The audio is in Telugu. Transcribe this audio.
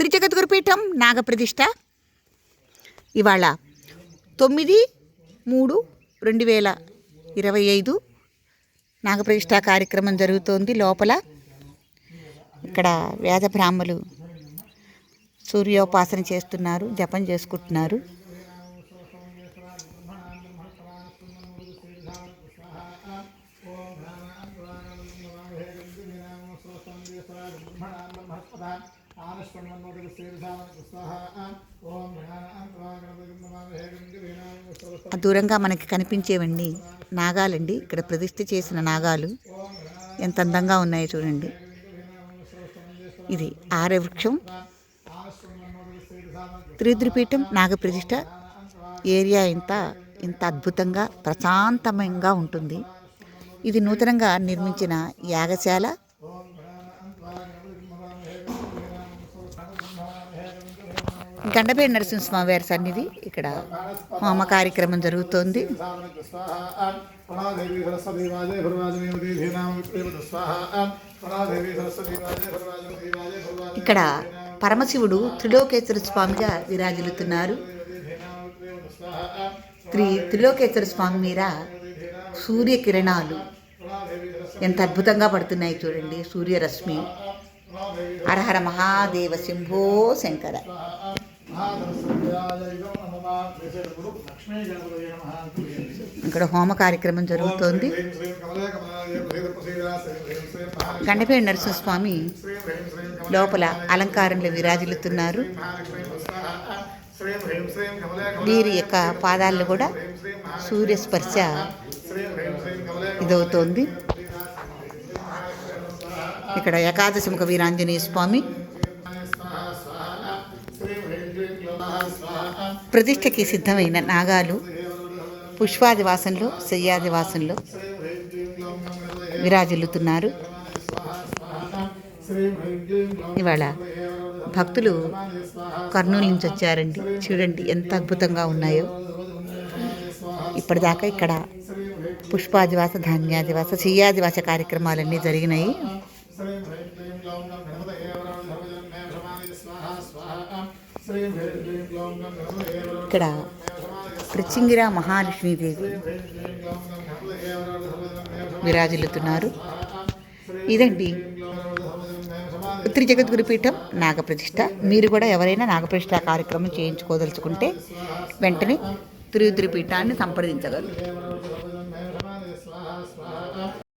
త్రిజగద్గురు పీఠం నాగప్రతిష్ఠ ఇవాళ తొమ్మిది మూడు రెండు వేల ఇరవై ఐదు నాగప్రతిష్ఠ కార్యక్రమం జరుగుతోంది లోపల. ఇక్కడ వేద బ్రాహ్మలు సూర్యోపాసన చేస్తున్నారు జపం చేసుకుంటున్నారు. దూరంగా మనకి కనిపించేవండి నాగాలండి. ఇక్కడ ప్రతిష్ఠ చేసిన నాగాలు ఎంత అందంగా ఉన్నాయో చూడండి. ఇది ఆర్యవృక్షం త్రిద్రిపీఠం నాగప్రతిష్ఠ. ఏరియా ఇంత ఇంత అద్భుతంగా ప్రశాంతమంగా ఉంటుంది. ఇది నూతనంగా నిర్మించిన యాగశాల. గండపేడి నరసింహస్వామి వారి సన్నిధి. ఇక్కడ హోమ కార్యక్రమం జరుగుతోంది. ఇక్కడ పరమశివుడు త్రిలోకేశ్వర స్వామిగా విరాజిల్లుతున్నారు. త్రి త్రిలోకేశ్వర స్వామి మీద సూర్యకిరణాలు ఎంత అద్భుతంగా పడుతున్నాయి చూడండి. సూర్యరశ్మి హరహర మహాదేవ శంభో శంకర. ఇక్కడ హోమ కార్యక్రమం జరుగుతోంది. గండపేడి నరసింహస్వామి లోపల అలంకారంలో విరాజిల్లుతున్నారు. వీరి యొక్క పాదాల్లో కూడా సూర్య స్పర్శ ఇదవుతోంది. ఇక్కడ ఏకాదశి ముఖ వీరాంజనేయ స్వామి ప్రతిష్టకి సిద్ధమైన నాగాలు పుష్పాదివాసంలో శయ్యాదివాసంలో విరాజిల్లుతున్నారు. ఇవాళ భక్తులు కర్నూలు నుంచి వచ్చారండి. చూడండి ఎంత అద్భుతంగా ఉన్నాయో. ఇప్పటిదాకా ఇక్కడ పుష్పాదివాస ధాన్యాదివాస శయ్యాదివాస కార్యక్రమాలన్నీ జరిగినాయి. ఇక్కడ పృచ్చింగిర మహాలక్ష్మీదేవి విరాజిల్లుతున్నారు. ఇదండి త్రిజగద్గురు పీఠం నాగప్రతిష్ట మీరు కూడా ఎవరైనా నాగప్రతిష్ట కార్యక్రమం చేయించుకోదలుచుకుంటే వెంటనే త్రిగురు పీఠాన్ని సంప్రదించగలరు.